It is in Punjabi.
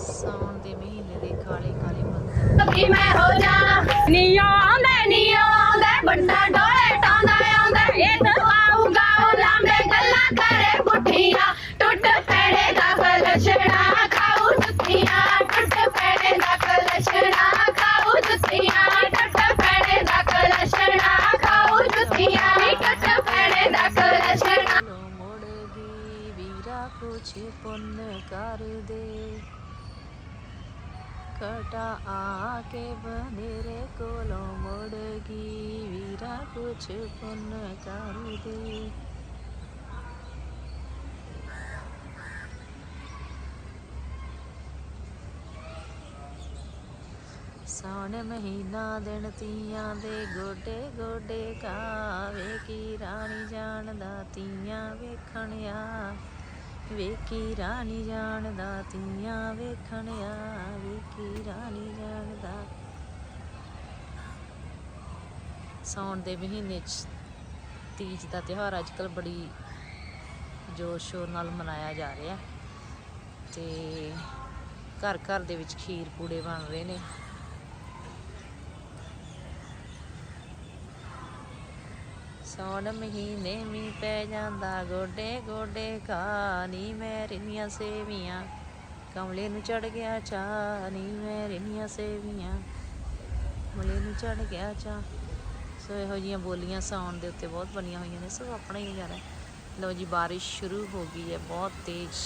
ਸਾਉਣ ਦੇ ਮਹੀਨੇ ਦੇ ਕਾਲੇ ਕਾਲੇ ਬੱਦਲ ਕਿ ਮੈਂ ਹੋ ਜਾਣਾ? ਨੀਓ ਆਉਂਦਾ ਨੀਓ ਆਉਂਦਾ ਬੰਦਾ ਡੋਲੇ ਟਾਉਂਦਾ ਆਉਂਦਾ। ਇਹ ਤਾਂ ਆਊਗਾ ਉਹ ਲਾਂਬੇ ਗੱਲਾਂ ਕਰੇ ਪੁੱਠੀਆਂ। ਟੁੱਟ ਪੈੜੇ ਦਾ ਕਲਸ਼ਣਾ ਖਾਉ ਜੁੱਤੀਆਂ ਟੁੱਟ ਪੈੜੇ ਦਾ ਕਲਸ਼ਣਾ ਖਾਉ ਜੁੱਤੀਆਂ ਟੁੱਟ ਪੈੜੇ ਦਾ ਕਲਸ਼ਣਾ ਖਾਉ ਜੁੱਤੀਆਂ ਟੁੱਟ ਪੈੜੇ ਦਾ ਕਲਸ਼ਣਾ ਮੁੜ ਗਈ ਵੀਰਾ ਕੁਛ ਪੁੰਨ ਕਰ ਦੇ। ਕਟਾ ਆ ਕੇ ਬਨੇਰੇ ਕੋਲੋਂ ਮੁੜ ਗਈ। ਵੀਰਾ ਕੁਛ ਪੁੰਨ ਕਰ ਦੇ। ਸਾਉਣ ਮਹੀਨਾ ਦਿਨ ਤੀਆਂ ਦੇ ਗੋਡੇ ਗੋਡੇ ਕਾਵੇ, ਕੀ ਰਾਣੀ ਜਾਣਦਾ ਤੀਆਂ ਵੇਖਣ ਆ। ਵੇਖੀ ਰਾਣੀ ਜਾਣਦਾ, ਤੀਆਂ ਵੇਖਣ ਆ ਵੇਖੀ ਰਾਣੀ ਜਾਣਦਾ। ਸਾਉਣ ਦੇ ਮਹੀਨੇ ਚ ਤੀਜ ਦਾ ਤਿਉਹਾਰ ਅੱਜ ਕੱਲ ਬੜੀ ਜੋਸ਼ ਸ਼ੋਰ ਨਾਲ ਮਨਾਇਆ ਜਾ ਰਿਹਾ। ਤੇ ਘਰ ਘਰ ਦੇ ਵਿੱਚ ਖੀਰ ਪੂੜੇ ਬਣ ਰਹੇ ਨੇ। ਸੌਣ ਮਹੀਨੇ ਮੀ ਪੈ ਜਾਂਦਾ, ਗੋਡੇ ਗੋਡੇ ਕਾ ਨੀ ਮੈਂ ਰਿੰਨੀਆਂ ਸੇਵੀਆਂ। ਕਮਲੇ ਨੂੰ ਚੜ ਗਿਆ ਚਾ ਨੀ ਮੈਂ ਰਿੰਨੀਆਂ ਸੇਵੀਆਂ। ਕਮਲੇ ਨੂੰ ਚੜ ਗਿਆ ਚਾ ਸੋ ਇਹੋ ਜੀਆਂ ਬੋਲੀਆਂ ਸਾਉਣ ਦੇ ਉੱਤੇ ਬਹੁਤ ਬਣੀਆਂ ਹੋਈਆਂ ਨੇ ਸੋ ਆਪਣਾ ਹੀ ਨਜ਼ਾਰਾ ਹੈ। ਲਓ ਜੀ, ਬਾਰਿਸ਼ ਸ਼ੁਰੂ ਹੋ ਗਈ ਹੈ, ਬਹੁਤ ਤੇਜ਼।